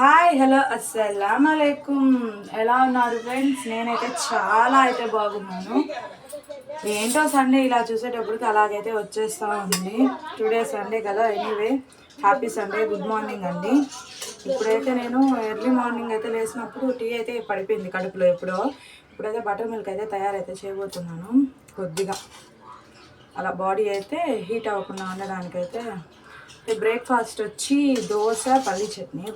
Hi hello అస్సలం అలైకుం ఎలా ఉన్నారు ఫ్రెండ్స్? నేనైతే చాలా అయితే బాగున్నాను. ఏంటో సండే ఇలా చూసేటప్పటికి అలాగైతే వచ్చేస్తూ ఉంది. టుడే సండే కదా anyway happy Sunday good morning అండి. ఇప్పుడైతే నేను ఎర్లీ మార్నింగ్ అయితే లేచినప్పుడు టీ అయితే పడిపోయింది కడుపులో ఎప్పుడో. ఇప్పుడైతే బటర్ మిల్క్ అయితే తయారైతే చేయబోతున్నాను కొద్దిగా. అలా బాడీ అయితే హీట్ అవ్వకుండా ఉండడానికైతే బ్రేక్ఫాస్ట్ వచ్చి దోశ పల్లీ చట్నీ.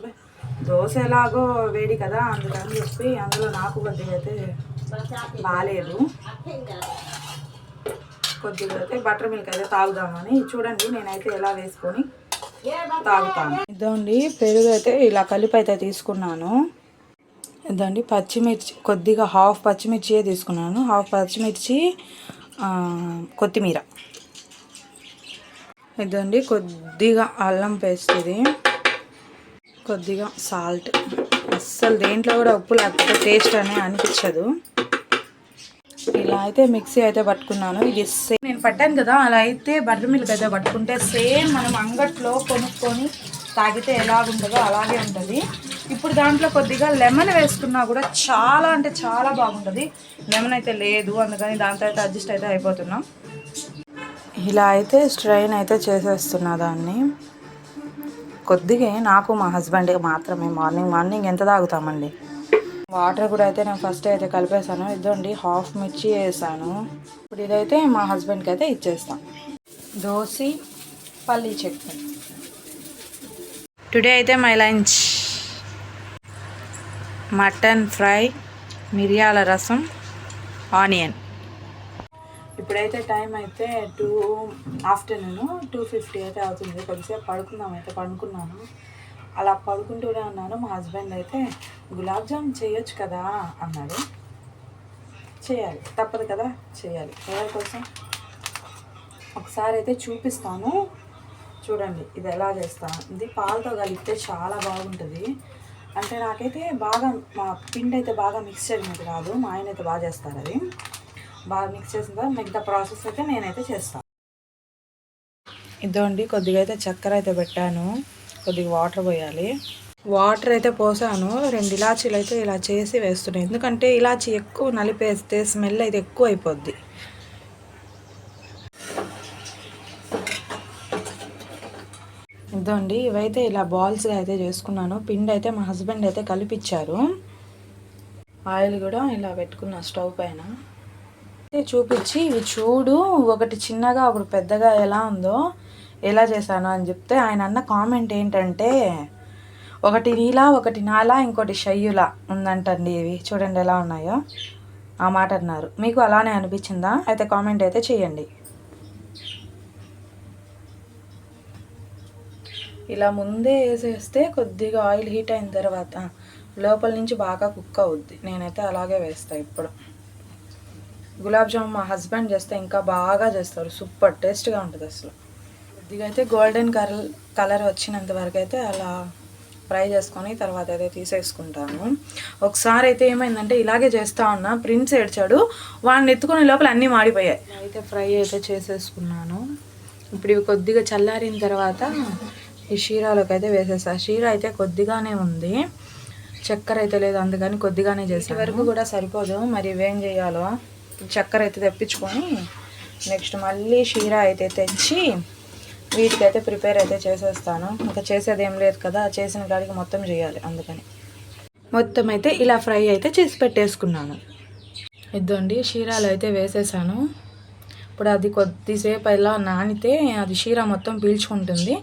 దోశ ఎలాగో వేడి కదా అందుకని చెప్పి అందులో నాకు కొద్దిగా అయితే బాగాలేదు కొద్దిగా అయితే బటర్ మిల్క్ అయితే తాగుదామని. చూడండి నేనైతే ఎలా వేసుకొని తాగుతాను. ఇదండి పెరుగు అయితే ఇలా కలిపి అయితే తీసుకున్నాను. ఇదండి పచ్చిమిర్చి కొద్దిగా హాఫ్ పచ్చిమిర్చియే తీసుకున్నాను. హాఫ్ పచ్చిమిర్చి కొత్తిమీర. ఇదండి కొద్దిగా అల్లం పేస్ట్ ఇది. కొద్దిగా సాల్ట్. అస్సలు దేంట్లో కూడా ఉప్పు లేకపోతే టేస్ట్ అనే అనిపించదు. ఇలా అయితే మిక్సీ అయితే పట్టుకున్నాను. ఇది సేమ్ నేను పట్టాను కదా అలా అయితే బటర్ మిల్క్ అయితే పట్టుకుంటే సేమ్ మనం అంగట్లో కొనుక్కొని తాగితే ఎలాగుంటుందో అలాగే ఉంటుంది. ఇప్పుడు దాంట్లో కొద్దిగా లెమన్ వేసుకున్నా కూడా చాలా అంటే చాలా బాగుంటుంది. లెమన్ అయితే లేదు అందుకని దాంతో అయితే అడ్జస్ట్ అయితే అయిపోతున్నాం. ఇలా అయితే స్ట్రైన్ అయితే చేసేస్తున్నా దాన్ని. కొద్దిగా నాకు మా హస్బెండ్కి మాత్రమే మార్నింగ్ మార్నింగ్ ఎంత తాగుతామండి? వాటర్ కూడా అయితే నేను ఫస్ట్ అయితే కలిపేసాను ఇదండి హాఫ్ మిర్చి వేసాను. ఇప్పుడు ఇదైతే మా హస్బెండ్కి అయితే ఇచ్చేస్తాం. దోశ పల్లీ చట్నీ. టుడే అయితే మై లంచ్. మటన్ ఫ్రై మిరియాల రసం ఆనియన్. ఇప్పుడైతే టైం అయితే టూ ఆఫ్టర్నూన్ టూ ఫిఫ్టీ అయితే అవుతుంది. కొద్దిసేపు పడుకుందాం అయితే పడుకున్నాను. అలా పడుకుంటూనే ఉన్నాను. మా హస్బెండ్ అయితే గులాబ్ జామ్ చేయొచ్చు కదా? అన్నాడు. చేయాలి. తప్పదు కదా? చేయాలి. ఎవరి కోసం? ఒకసారి అయితే చూపిస్తాను. చూడండి ఇది ఎలా చేస్తాను ఇది పాలతో కలిపితే చాలా బాగుంటుంది. అంటే నాకైతే బాగా మా పిండి అయితే బాగా మిక్స్ చేయడం రాదు మా ఆయన అయితే బాగా చేస్తారు అది. బాగా మిక్స్ చేసిన తర్వాత మిగతా ప్రాసెస్ అయితే నేనైతే చేస్తాను ఇదండి కొద్దిగా అయితే చక్కెర అయితే పెట్టాను. కొద్దిగా వాటర్ పోయాలి. వాటర్ అయితే పోసాను. రెండు ఇలాచీలు అయితే ఇలా చేసి వేస్తున్నాయి. ఎందుకంటే ఇలాచీ ఎక్కువ నలిపేస్తే స్మెల్ అయితే ఎక్కువ అయిపోద్ది. ఇదండి ఇవైతే ఇలా బాల్స్గా అయితే చేసుకున్నాను. పిండి అయితే మా హస్బెండ్ అయితే కలిపిచ్చారు. ఆయిల్ కూడా ఇలా పెట్టుకున్న స్టవ్ పైన. చూపించి ఇవి చూడు ఒకటి చిన్నగా ఒకటి పెద్దగా ఎలా ఉందో ఎలా చేశాను అని చెప్తే ఆయన అన్న కామెంట్ ఏంటంటే ఒకటి నీలా ఒకటి నాలా ఇంకోటి షయ్యులా ఉందంటండి ఇవి. చూడండి ఎలా ఉన్నాయో. ఆ మాట అన్నారు. మీకు అలానే అనిపించిందా? అయితే కామెంట్ అయితే చేయండి. ఇలా ముందే వేసేస్తే కొద్దిగా ఆయిల్ హీట్ అయిన తర్వాత లోపల నుంచి బాగా కుక్ అవుద్ది. నేనైతే అలాగే వేస్తాను ఇప్పుడు. గులాబ్ జామ్ మా హస్బెండ్ చేస్తే ఇంకా బాగా చేస్తారు. సూపర్ టేస్ట్గా ఉంటుంది అసలు. కొద్దిగా అయితే గోల్డెన్ కలర్ కలర్ వచ్చినంత వరకు అయితే అలా ఫ్రై చేసుకొని తర్వాత అయితే తీసేసుకుంటాను. ఒకసారి అయితే ఏమైందంటే ఇలాగే చేస్తా ఉన్నా ప్రిన్స్ ఏడ్చాడు వాడిని ఎత్తుకునే లోపల అన్నీ మాడిపోయాయి. అయితే ఫ్రై అయితే చేసేసుకున్నాను. ఇప్పుడు ఇవి కొద్దిగా చల్లారిన తర్వాత ఈ షీరాలోకి అయితే వేసేసా. షీర అయితే కొద్దిగానే ఉంది. చక్కెర అయితే లేదు అందుకని కొద్దిగానే చేసే వరకు కూడా సరిపోదు. మరి ఇవేం చేయాలో? చక్కెర అయితే తెప్పించుకొని నెక్స్ట్ మళ్ళీ షీరా అయితే తెచ్చి వీటికైతే ప్రిపేర్ అయితే చేసేస్తాను. ఇంకా చేసేది ఏం లేదు కదా చేసిన కాడికి మొత్తం చేయాలి అందుకని. మొత్తం అయితే ఇలా ఫ్రై అయితే చేసి పెట్టేసుకున్నాను. ఇద్దండి షీరాలు అయితే వేసేసాను. ఇప్పుడు అది కొద్దిసేపు ఇలా నానితే అది షీరా మొత్తం పీల్చుకుంటుంది.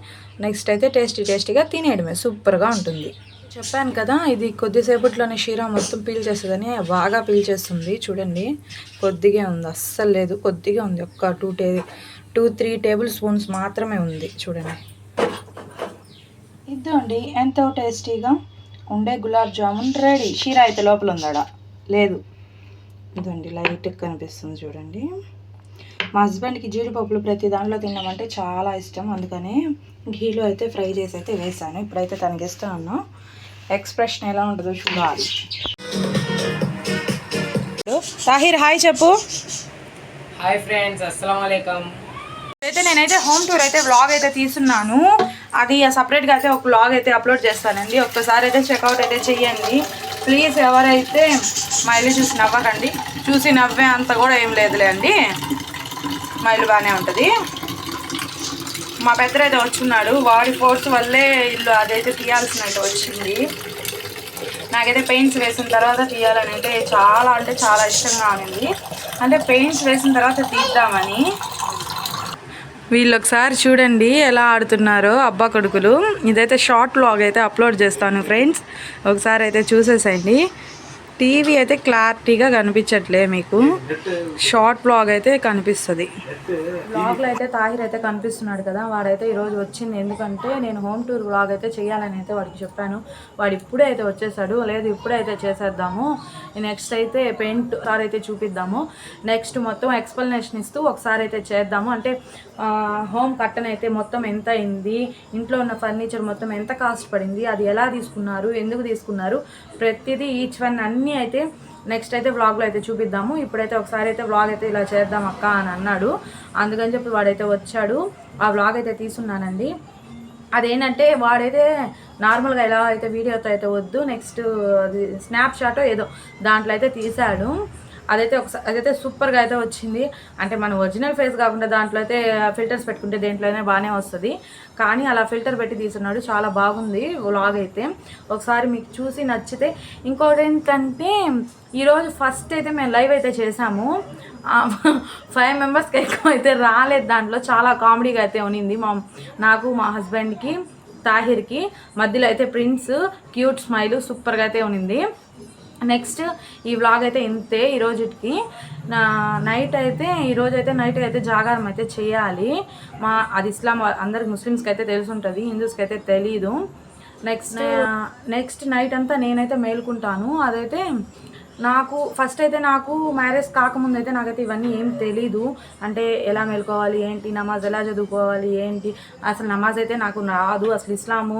నెక్స్ట్ అయితే టేస్టీ టేస్టీగా తినేయడమే సూపర్గా ఉంటుంది. చెప్పాను కదా ఇది కొద్దిసేపట్లోనే షీరా మొత్తం పీల్ చేస్తుందని బాగా పీల్చేస్తుంది చూడండి. కొద్దిగా ఉంది అస్సలు లేదు కొద్దిగా ఉంది. ఒక్క టూ టే టూ త్రీ టేబుల్ స్పూన్స్ మాత్రమే ఉంది చూడండి. ఇద్దండి ఎంతో టేస్టీగా ఉండే గులాబ్ జామున్ రెడీ. షీరా అయితే లోపల ఉందాడా. లేదు. ఇదండి లైట్గా కనిపిస్తుంది చూడండి. మా హస్బెండ్కి జీడిపప్పులు ప్రతి దాంట్లో తినమంటే చాలా ఇష్టం అందుకని ఘీలో అయితే ఫ్రై చేసి అయితే వేసాను ఇప్పుడైతే తనకి ఇస్తున్నాను ఎక్స్ప్రెషన్ ఎలా ఉంటుందో చూడాలి. సాహిర్ హాయ్ చెప్పు. హాయ్ ఫ్రెండ్స్ అస్సలం అయితే నేనైతే హోమ్ టూర్ అయితే వ్లాగ్ అయితే తీస్తున్నాను. అది సపరేట్గా అయితే ఒక బ్లాగ్ అయితే అప్లోడ్ చేస్తానండి. ఒక్కసారి అయితే చెక్అవుట్ అయితే చెయ్యండి. ప్లీజ్ ఎవరైతే మా ఇల్లు చూసి నవ్వకండి. చూసి నవ్వే అంత కూడా ఏం లేదులే అండి. మా ఇల్లు బాగానే ఉంటుంది. మా పెద్ద అయితే వచ్చున్నాడు. వాడి ఫోర్స్ వల్లే ఇల్లు అదైతే తీయాల్సినట్టు వచ్చింది. నాకైతే పెయింట్స్ వేసిన తర్వాత తీయాలని అంటే చాలా అంటే చాలా ఇష్టంగా ఉంది. అంటే పెయింట్స్ వేసిన తర్వాత తీద్దామని. వీళ్ళు ఒకసారి చూడండి ఎలా ఆడుతున్నారో అబ్బా కొడుకులు. ఇదైతే షార్ట్ వ్లాగ్ అయితే అప్లోడ్ చేస్తాను ఫ్రెండ్స్. ఒకసారి అయితే చూసేసేయండి. టీవీ అయితే క్లారిటీగా కనిపించట్లే మీకు. షార్ట్ బ్లాగ్ అయితే కనిపిస్తుంది. బ్లాగ్లో అయితే తాహిర్ అయితే కనిపిస్తున్నాడు కదా వాడైతే ఈరోజు వచ్చింది. ఎందుకంటే నేను హోమ్ టూర్ బ్లాగ్ అయితే చేయాలని అయితే వాడికి చెప్పాను. వాడు ఇప్పుడే అయితే వచ్చేసాడు. లేదు ఇప్పుడే అయితే చేసేద్దాము. నెక్స్ట్ అయితే పెయింట్ సార్ అయితే చూపిద్దాము. నెక్స్ట్ మొత్తం ఎక్స్ప్లెనేషన్ ఇస్తూ ఒకసారి అయితే చేద్దాము. అంటే హోమ్ కట్టన్ అయితే మొత్తం ఎంత అయింది? ఇంట్లో ఉన్న ఫర్నిచర్ మొత్తం ఎంత కాస్ట్ పడింది? అది ఎలా తీసుకున్నారు? ఎందుకు తీసుకున్నారు? ప్రతిదీ ఈచ్ వన్ అన్ని అయితే నెక్స్ట్ అయితే వ్లాగ్లో అయితే చూపిద్దాము. ఇప్పుడైతే ఒకసారి అయితే వ్లాగ్ అయితే ఇలా చేద్దాం అక్క అని అన్నాడు. అందుకని చెప్పి వాడైతే వచ్చాడు. ఆ వ్లాగ్ అయితే తీసున్నానండి. అదేంటంటే వాడైతే నార్మల్గా ఎలా అయితే వీడియోతో అయితే వద్దు నెక్స్ట్ అది స్నాప్షాటో ఏదో దాంట్లో అయితే తీశాడు. అదైతే ఒకసారి అదైతే సూపర్గా అయితే వచ్చింది. అంటే మన ఒరిజినల్ ఫేస్ కాకుండా దాంట్లో అయితే ఫిల్టర్స్ పెట్టుకుంటే దేంట్లోనే బాగానే వస్తుంది. కానీ అలా ఫిల్టర్ పెట్టి తీసున్నాడు చాలా బాగుంది వ్లాగ్ అయితే. ఒకసారి మీకు చూసి నచ్చితే ఇంకోటి ఏంటంటే ఈరోజు ఫస్ట్ అయితే మేము లైవ్ అయితే చేసాము. ఫైవ్ మెంబర్స్కి ఎక్కువ అయితే రాలేదు దాంట్లో. చాలా కామెడీగా అయితే ఉనింది మా నాకు మా హస్బెండ్కి తాహిర్కి. మధ్యలో అయితే ప్రిన్స్ క్యూట్ స్మైల్ సూపర్గా అయితే ఉనింది. నెక్స్ట్ ఈ వ్లాగ్ అయితే ఇంతే ఈ రోజుకి. నా నైట్ అయితే ఈరోజు అయితే నైట్ అయితే జాగారం అయితే చేయాలి. మా అది ఇస్లాం అందరికి ముస్లిమ్స్కి అయితే తెలిసి ఉంటుంది హిందూస్కి అయితే తెలీదు. నెక్స్ట్ నెక్స్ట్ నైట్ అంతా నేనైతే మేలుకుంటాను. అదైతే నాకు ఫస్ట్ అయితే నాకు మ్యారేజ్ కాకముందు అయితే నాకైతే ఇవన్నీ ఏం తెలీదు. అంటే ఎలా మేలుకోవాలి ఏంటి నమాజ్ ఎలా చదువుకోవాలి ఏంటి అసలు నమాజ్ అయితే నాకు రాదు. అసలు ఇస్లాము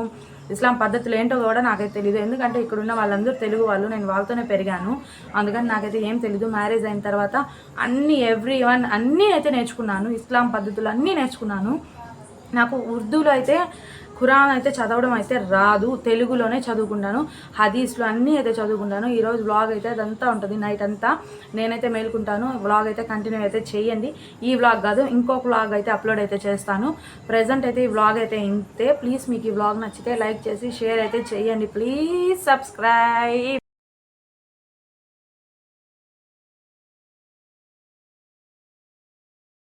ఇస్లాం పద్ధతులు ఏంటో కూడా నాకైతే తెలియదు ఎందుకంటే ఇక్కడ ఉన్న వాళ్ళందరూ తెలుగు వాళ్ళు నేను వాళ్ళతోనే పెరిగాను. అందుకని నాకైతే ఏం తెలీదు. మ్యారేజ్ అయిన తర్వాత అన్ని ఎవ్రీ వన్ అన్నీ అయితే నేర్చుకున్నాను. ఇస్లాం పద్ధతులు అన్నీ నేర్చుకున్నాను. నాకు ఉర్దూలో అయితే ఖురాన్ అయితే చదవడం అయితే రాదు. తెలుగులోనే చదువుకుంటాను. హదీస్లు అన్నీ అయితే చదువుకుంటాను. ఈరోజు వ్లాగ్ అయితే అదంతా ఉంటుంది. నైట్ అంతా నేనైతే మేలుకుంటాను. వ్లాగ్ అయితే కంటిన్యూ అయితే చేయండి. ఈ వ్లాగ్ కాదు ఇంకొక వ్లాగ్ అయితే అప్లోడ్ అయితే చేస్తాను. ప్రజెంట్ అయితే ఈ వ్లాగ్ అయితే ఇంతే. ప్లీజ్ మీకు ఈ వ్లాగ్ నచ్చితే లైక్ చేసి షేర్ అయితే చేయండి. Please subscribe.